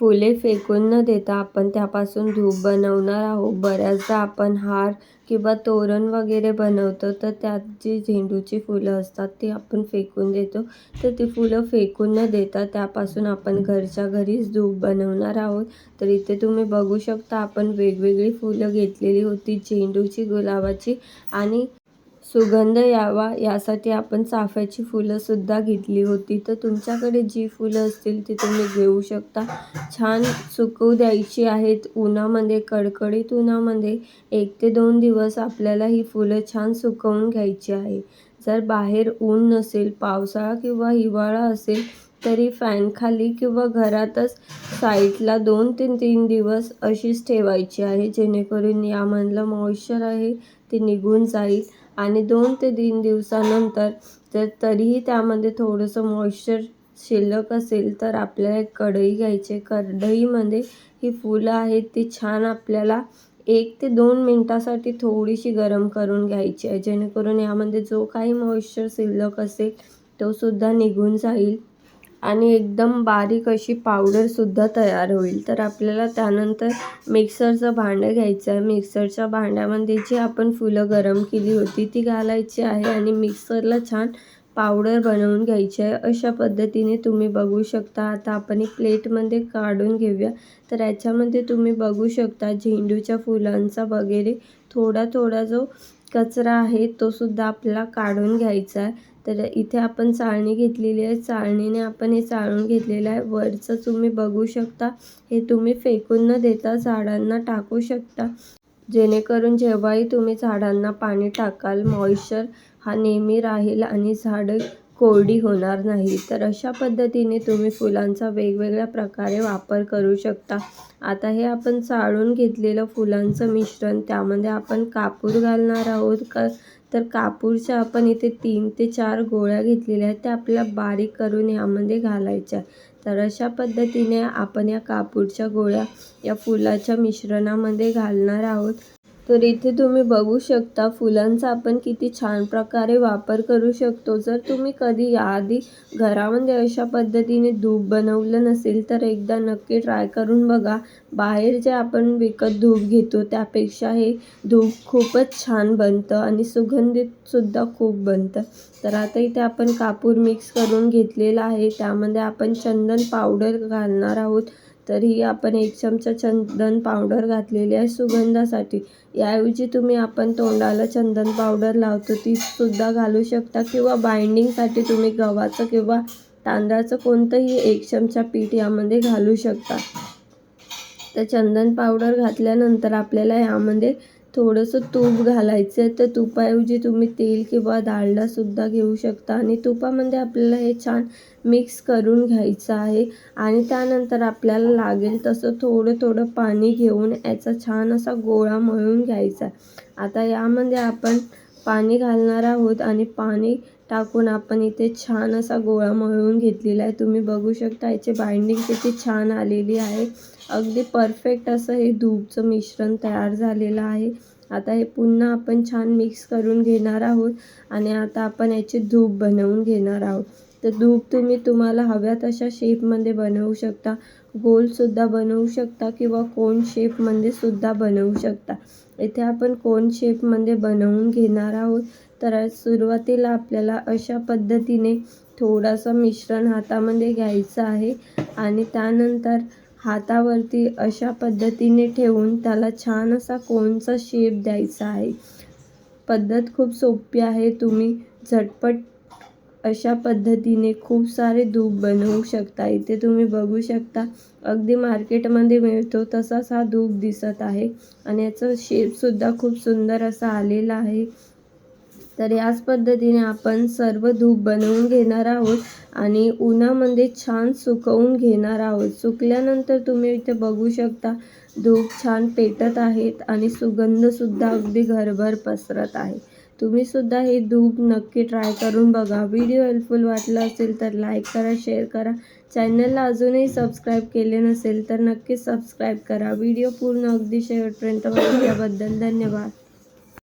फुले फेकून न देता आपण त्यापासून धूप बनवणार आहोत. बऱ्याचदा आपण हार किंवा तोरण वगैरे बनवतो तर त्यात जी झेंडूची फुलं असतात ती आपण फेकून देतो. तर ती फुलं फेकून न देता त्यापासून आपण घरच्या घरीच धूप बनवणार आहोत. तर इथे तुम्ही बघू शकता आपण वेगवेगळी फुलं घेतलेली होती झेंडूची गुलाबाची आणि सुगंध यावा यासाठी आपण चाफ्याची फुलंसुद्धा घेतली होती. तर तुमच्याकडे जी फुलं असतील ती तुम्ही घेऊ शकता. छान सुकवू द्यायची आहेत. उन्हामध्ये कडकडीत उन्हामध्ये एक ते दोन दिवस आपल्याला ही फुलं छान सुकवून घ्यायची आहे. जर बाहेर ऊन नसेल पावसाळा किंवा हिवाळा असेल तरी फॅनखाली किंवा घरातच साईडला दोन ते तीन दिवस अशीच ठेवायची आहे. जेणेकरून यामधलं मॉइश्चर आहे ते निघून जाईल. आणि दोन ते तीन दिवसानंतर जर तरीही त्यामध्ये थोडंसं मॉइश्चर शिल्लक असेल तर आपल्याला एक कढई घ्यायची कढईमध्ये ही फुलं आहेत ती छान आपल्याला एक ते दोन मिनटासाठी थोडीशी गरम करून घ्यायची आहे. जेणेकरून यामध्ये जो काही मॉइश्चर शिल्लक असेल तो सुद्धा निघून जाईल. आणि एकदम बारीक अशी पावडरसुद्धा तयार होईल. तर आपल्याला त्यानंतर मिक्सरचं भांडं घ्यायचं आहे मिक्सरच्या भांड्यामध्ये जी आपण फुलं गरम केली होती ती घालायची आहे आणि मिक्सरला छान पावडर बनवून घ्यायची आहे. अशा पद्धतीने तुम्ही बघू शकता. आता आपण एक प्लेटमध्ये काढून घेऊया. तर याच्यामध्ये तुम्ही बघू शकता झेंडूच्या फुलांचा वगैरे थोडा थोडा जो कचरा आहे तो सुद्धा आपल्याला काढून घ्यायचा आहे. तर इथे आपण चाळणी घेतलेली आहे. चाळणीने आपण हे चाळून घेतलेलं आहे. वरचं तुम्ही बघू शकता. हे तुम्ही फेकून न देता झाडांना टाकू शकता. जेणेकरून जेव्हाही तुम्ही झाडांना पाणी टाकाल मॉइश्चर हा नेहमी राहील आणि झाडं कोरडी होणार नाही. तर अशा पद्धतीने तुम्ही फुलांचा वेगवेगळ्या प्रकारे वापर करू शकता. आता हे आपण चाळून घेतलेलं फुलांचं मिश्रण त्यामध्ये आपण कापूर घालणार आहोत. का तर कापूरच्या आपण इथे तीन ते चार गोळ्या घेतलेल्या आहेत त्या आपल्याला बारीक करून यामध्ये घालायच्या तर अशा पद्धतीने आपण या कापूरच्या गोळ्या या फुलाच्या मिश्रणामध्ये घालणार आहोत. तर इथे तुम्ही बघू शकता फुलांचा आपण किती छान प्रकारे वापर करू शकतो. जर तुम्ही कधी याआधी घरामध्ये अशा पद्धतीने धूप बनवलं नसेल तर एकदा नक्की ट्राय करून बघा. बाहेर जे आपण विकत धूप घेतो त्यापेक्षा हे धूप खूपच छान बनतं आणि सुगंधितसुद्धा खूप बनतं. तर आता इथे आपण कापूर मिक्स करून घेतलेला आहे. त्यामध्ये आपण चंदन पावडर घालणार आहोत. तरीही आपण एक चमचा चंदन पावडर घातलेली आहे सुगंधासाठी. याऐवजी तुम्ही आपण तोंडाला चंदन पावडर लावतो तीसुद्धा घालू शकता किंवा बाइंडिंगसाठी तुम्ही गव्हाचं किंवा तांदळाचं कोणतंही एक चमचा पीठ यामध्ये घालू शकता. तर चंदन पावडर घातल्यानंतर आपल्याला यामध्ये थोडंसं तूप घालायचं आहे. तर तुपाऐवजी तुम्ही तेल किंवा डाळडासुद्धा घेऊ शकता. आणि तुपामध्ये आपल्याला हे छान मिक्स करून घ्यायचं आहे. आणि त्यानंतर आपल्याला लागेल तसं थोडं थोडं पाणी घेऊन याचा छान असा गोळा मळून घ्यायचा आता यामध्ये आपण पाणी घालणार आहोत. आणि पाणी टाकून आपण इथे छान असा गोळा मळून घेतलेला आहे. तुम्ही बघू शकता याची बाइंडिंग किती छान आलेली आहे. अगदी परफेक्ट असं हे धूपचं मिश्रण तयार झालेलं आहे. आता हे पुन्हा आपण छान मिक्स करून घेणार आहोत आणि आता आपण याची धूप बनवून घेणार आहोत. तर धूप तुम्ही तुम्हाला हव्या तशा शेपमध्ये बनवू शकता. गोलसुद्धा बनवू शकता किंवा कोण शेपमध्ये सुद्धा बनवू शकता. इथे आपण कोण शेपमध्ये बनवून घेणार आहोत. तर सुरुवातीला आपल्याला अशा पद्धतीने थोडासा मिश्रण हातामध्ये घ्यायचं आहे आणि त्यानंतर हातावरती अशा पद्धतीने ठेवून त्याला छान असा कोनचा शेप द्यायचा आहे. पद्धत खूप सोपी आहे. तुम्ही झटपट अशा पद्धतीने खूप सारे धूप बनवू शकता. इथे तुम्ही बघू शकता अगदी मार्केटमध्ये मिळतो तसाच हा धूप दिसत आहे आणि याचा शेपसुद्धा खूप सुंदर असा आलेला आहे. तर याच पद्धतीने आपण सर्व धूप बनवून घेणार आहोत आणि उन्हामध्ये छान सुकवून घेणार आहोत. सुकल्यानंतर तुम्ही इथे बघू शकता धूप छान पेटत आहेत आणि सुगंधसुद्धा अगदी घरभर पसरत आहे. तुम्हीसुद्धा हे धूप नक्की ट्राय करून बघा. व्हिडिओ हेल्पफुल वाटला असेल तर लाईक करा शेअर करा. चॅनलला अजूनही सबस्क्राईब केले नसेल तर नक्की सबस्क्राईब करा. व्हिडिओ पूर्ण अगदी शेवटपर्यंत बघितल्याबद्दल धन्यवाद.